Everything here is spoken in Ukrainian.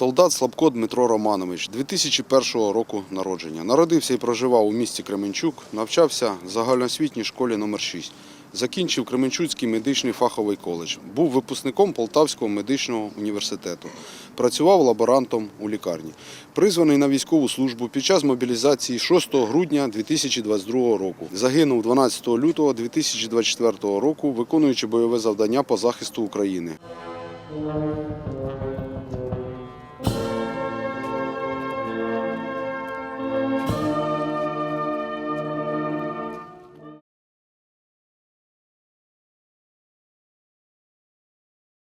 Солдат Слабко Дмитро Романович, 2001 року народження. Народився і проживав у місті Кременчук, навчався в загальноосвітній школі номер 6 Закінчив Кременчуцький медичний фаховий коледж. Був випускником Полтавського медичного університету. Працював лаборантом у лікарні. Призваний на військову службу під час мобілізації 6 грудня 2022 року. Загинув 12 лютого 2024 року, виконуючи бойове завдання по захисту України.